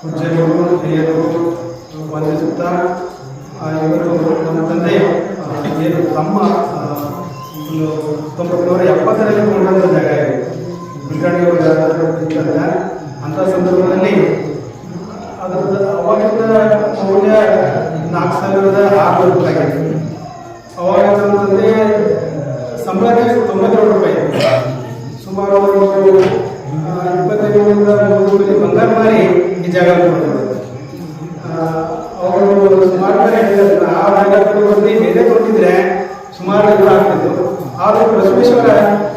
ಪೂಜ್ಯರು ಹಿರಿಯರು ವಂದಿಸುತ್ತಾ ಇವರು ನಮ್ಮ ತಂದೆ ಏನು ತಮ್ಮ ಒಂದು ತೊಂಬತ್ತೇಳರ ಎಪ್ಪತ್ತರಲ್ಲಿ ಕೊಂಡಂಥ ಜಾಗ ಇದೆ. ಇತ್ತಂತ ಅಂಥ ಸಂದರ್ಭದಲ್ಲಿ ಅದರ ಅವಾಗಿನ ಮೌಲ್ಯ ನಾಲ್ಕು ಸಾವಿರದ ಆರುನೂರು ರೂಪಾಯಿ ಅವಾಗ ತಂದೆ ಸಂಬಳಕ್ಕೆ ತೊಂಬತ್ತೇಳು ರೂಪಾಯಿ. ಸುಮಾರು ಆ, ಇಪ್ಪತ್ತೈದರಿಂದ ಮೂವತ್ತು ರೂಪಾಯಿ ಬಂಗಾರ ಮಾರಿ ಜಾಗ ಅವರು ಸುಮಾರು ಆ ಜಾಗ ಕೊಟ್ಟಿದ್ರೆ ಸುಮಾರು ಇದು ಆಗ್ತಿತ್ತು. ಆದರೂ ಬಸವೇಶ್ವರ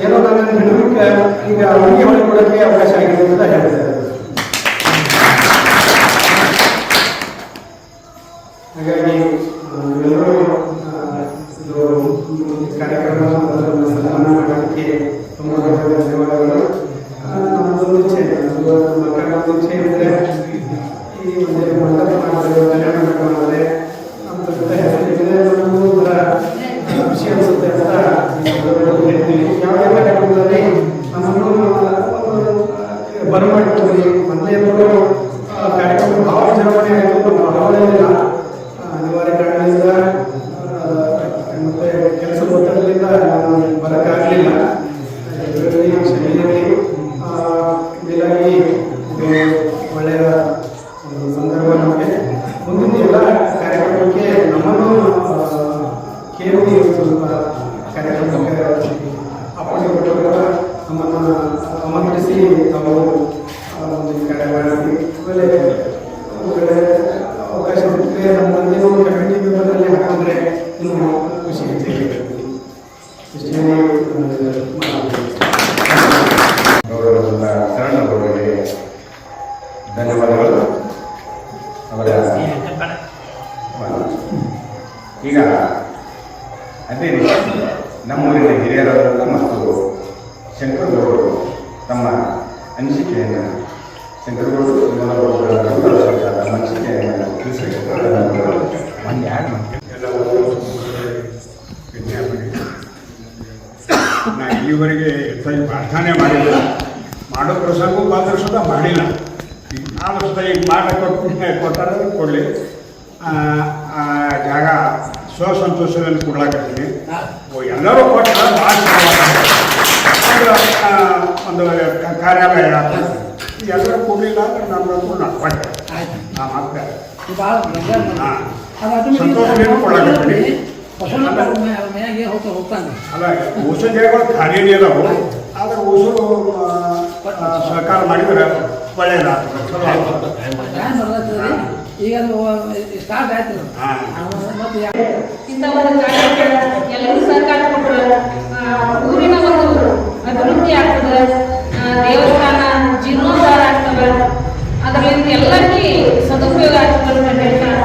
ಏನೋ ನನ್ನ ಹಿಡಿದಕ್ಕೆ ಈಗ ಅವರಿಗೆ ಹೊರಕೊಡೋಕ್ಕೆ ಅವಕಾಶ ಆಗಿದೆ ಅಂತ ಹೇಳ್ತಾರೆ ಹಾಗಾಗಿ ಎಲ್ಲರೂ ಇದು ಕಾರ್ಯಕ್ರಮ ಸನ್ಮಾನ ಮಾಡೋದಕ್ಕೆ ತುಂಬ ಧನ್ಯವಾದಗಳು. ಸಂದರ್ಭದಲ್ಲಿ ಹೇಳ್ತೀನಿ. ಯಾವುದೇ ಕಾರ್ಯಕ್ರಮದಲ್ಲಿ ನಮ್ಮನ್ನು ಬರಮಾಡ್ತೀವಿ. ಮೊದಲೇ ಶರಣಗೌಡರಿಗೆ ಧನ್ಯವಾದಗಳು. ಅವರ ಈಗ ಅದೇ ರೀತಿ ನಮ್ಮೂರಿನ ಹಿರಿಯರಾದಂಥ ಮತ್ತು ಶಂಕರಗೌಡರು ತಮ್ಮ ಅನಿಸಿಕೆಯನ್ನು ಶಂಕರಗೌಡರು ತಮ್ಮ ಅನಿಸಿಕೆಯನ್ನು ತಿಳಿಸಬೇಕು. ನಾ ಈವರೆಗೆ ಹೆಚ್ಚಾಗಿ ಪ್ರಾರ್ಥನೆ ಮಾಡಿಲ್ಲ ಮಾಡೋ ಪ್ರಸಂಗ ಪಾತ್ರ ಸುತ್ತ ಮಾಡಿಲ್ಲ ನಾನು ಸುತ್ತ ಈಗ ಪಾಠ ಕೊಟ್ಟು ಕೊಟ್ಟಾರೆ ಕೊಡಲಿ. ಆ ಜಾಗ ಸ್ವಸಂತೋಷದಲ್ಲಿ ಕೊಡ್ಲಾಕತ್ತೀನಿ ಓ, ಎಲ್ಲರೂ ಕೊಟ್ಟರೆ ಭಾಳ ಒಂದು ಕಾರ್ಯಾಲಯ ಎಲ್ಲರೂ ಕೊಡಲಿಲ್ಲ ಅಂದ್ರೆ ನಮ್ಮ ನಾನು ಕೊಟ್ಟೆ. ನಾ ಮಾಡ್ತೇನೆ ಸಂತೋಷ ಕೊಡ್ಲಾಕತ್ತೀನಿ ಮನೆಯಾಗೆ ಹೋಗ್ತಾ ಹೋಗ್ತಾನೆ ಅಲ್ಲ ಅದಾವು ಆದ್ರೆ ಸಹಕಾರ ಮಾಡಿದ್ರೆ ಆಗ್ತದೆ ಈಗ ಸ್ಟಾರ್ಟ್ ಆಯ್ತು. ಹಾ. ಮತ್ತೆ ಯಾ- ಇಂಥ ಒಂದು ಸಹಕಾರ ಕೊಟ್ಟರು ಊರಿನ ಒಂದು ಅಭಿವೃದ್ಧಿ ಆಗ್ತದೆ. ದೇವಸ್ಥಾನ ಜೀರ್ಣೋದ್ಧಾರ ಆಗ್ತವೆ ಅದರಿಂದ ಎಲ್ಲರಿಗೂ ಸದುಪಯೋಗ ಆಗ್ತದೆ ಅಂತ ಹೇಳ್ತಾರೆ